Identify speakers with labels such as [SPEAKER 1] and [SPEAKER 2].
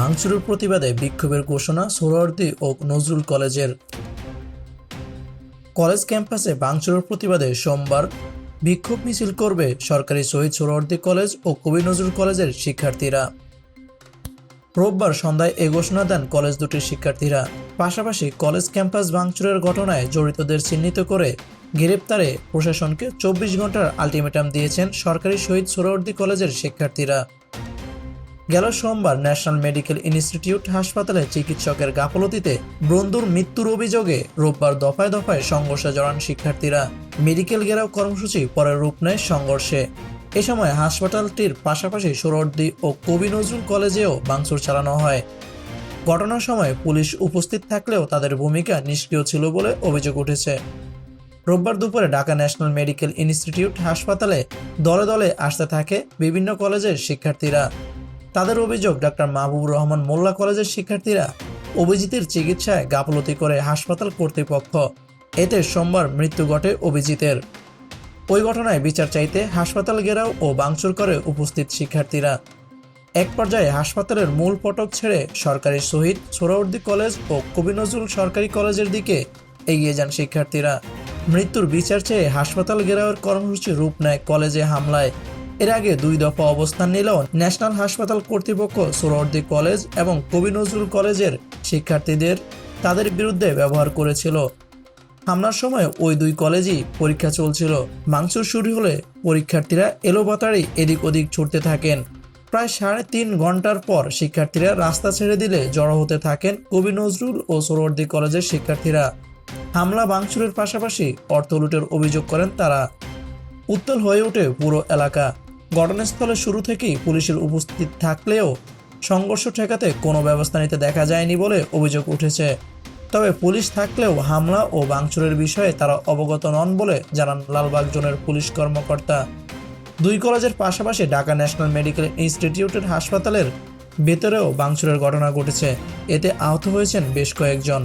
[SPEAKER 1] ভাঙচুরের প্রতিবাদে বিক্ষোভের ঘোষণা সোহরাওয়ার্দী ও নজরুল কলেজের। কলেজ ক্যাম্পাসে ভাঙচুরের প্রতিবাদে সোমবার বিক্ষোভ মিছিল করবে সরকারি শহীদ সোহরাওয়ার্দী কলেজ ও কবি নজরুল কলেজের শিক্ষার্থীরা। রোববার সন্ধ্যায় এ ঘোষণা দেন কলেজ দুটির শিক্ষার্থীরা। পাশাপাশি কলেজ ক্যাম্পাস ভাঙচুরের ঘটনায় জড়িতদের চিহ্নিত করে গ্রেপ্তারে প্রশাসনকে চব্বিশ ঘণ্টার আলটিমেটাম দিয়েছেন সরকারি শহীদ সোহরাওয়ার্দী কলেজের শিক্ষার্থীরা। গেল সোমবার ন্যাশনাল মেডিকেল ইনস্টিটিউট হাসপাতালে চিকিৎসকের গাফলতিতে বন্ধুর মৃত্যুর অভিযোগে রোববার দফায় দফায় সংঘর্ষে জড়ান শিক্ষার্থীরা। মেডিকেল ঘেরাও কর্মসূচি পরে রূপ নেয় সংঘর্ষে। এ সময় হাসপাতালটির পাশাপাশি সোহরাওয়ার্দী ও কবি নজরুল কলেজেও ভাঙচুর চালানো হয়। ঘটনার সময় পুলিশ উপস্থিত থাকলেও তাদের ভূমিকা নিষ্ক্রিয় ছিল বলে অভিযোগ উঠেছে। রোববার দুপুরে ঢাকা ন্যাশনাল মেডিকেল ইনস্টিটিউট হাসপাতালে দলে দলে আসতে থাকে বিভিন্ন কলেজের শিক্ষার্থীরা। তাদের অভিযোগ ডাক্তার মাহবুবুর রহমান মোল্লা কলেজের শিক্ষার্থীরা অভিজিতের চিকিৎসায় গাফলতি করে হাসপাতাল কর্তৃপক্ষ। এতে সোমবার মৃত্যু ঘটে অভিজিতের। ওই ঘটনায় বিচার চাইতে হাসপাতাল ঘেরাও ও বাংচুর করে উপস্থিত শিক্ষার্থীরা। এক পর্যায়ে হাসপাতালের মূল ফটক ছেড়ে সরকারি শহীদ সোহরাওয়ার্দী কলেজ ও কবি নজরুল সরকারি কলেজের দিকে এগিয়ে যান শিক্ষার্থীরা। মৃত্যুর বিচার চেয়ে হাসপাতাল ঘেরাওয়ের কর্মসূচি রূপ নেয় কলেজে হামলায়। এর আগে দুই দফা অবস্থান নিলেও ন্যাশনাল হাসপাতাল কর্তৃপক্ষ সোহরাওয়ার্দী কলেজ এবং কবি নজরুল কলেজের শিক্ষার্থীদের তাদের বিরুদ্ধে ব্যবহার করেছিল। হামলার সময় ওই দুই কলেজই পরীক্ষা চলছিল। মাংসুর শুরু হলে পরীক্ষার্থীরা এলোপাতাড়ি এদিক ওদিক ছুটতে থাকেন। প্রায় সাড়ে তিন ঘণ্টার পর শিক্ষার্থীরা রাস্তা ছেড়ে দিলে জড়ো হতে থাকেন কবি নজরুল ও সোহরাওয়ার্দী কলেজের শিক্ষার্থীরা। হামলা ভাঙচুরের পাশাপাশি অর্থ লুটের অভিযোগ করেন তারা। উত্তল হয়ে ওঠে পুরো এলাকা। ঘটনাস্থলে শুরু থেকেই পুলিশের উপস্থিত থাকলেও সংঘর্ষ ঠেকাতে কোনো ব্যবস্থা নিতে দেখা যায়নি বলে অভিযোগ উঠেছে। তবে পুলিশ থাকলেও হামলা ও ভাঙচুরের বিষয়ে তারা অবগত নন বলে জানান লালবাগ জোনের পুলিশ কর্মকর্তা। দুই কলেজের পাশাপাশি ঢাকা ন্যাশনাল মেডিকেল ইনস্টিটিউটের হাসপাতালের ভেতরেও ভাঙচুরের ঘটনা ঘটেছে। এতে আহত হয়েছেন বেশ কয়েকজন।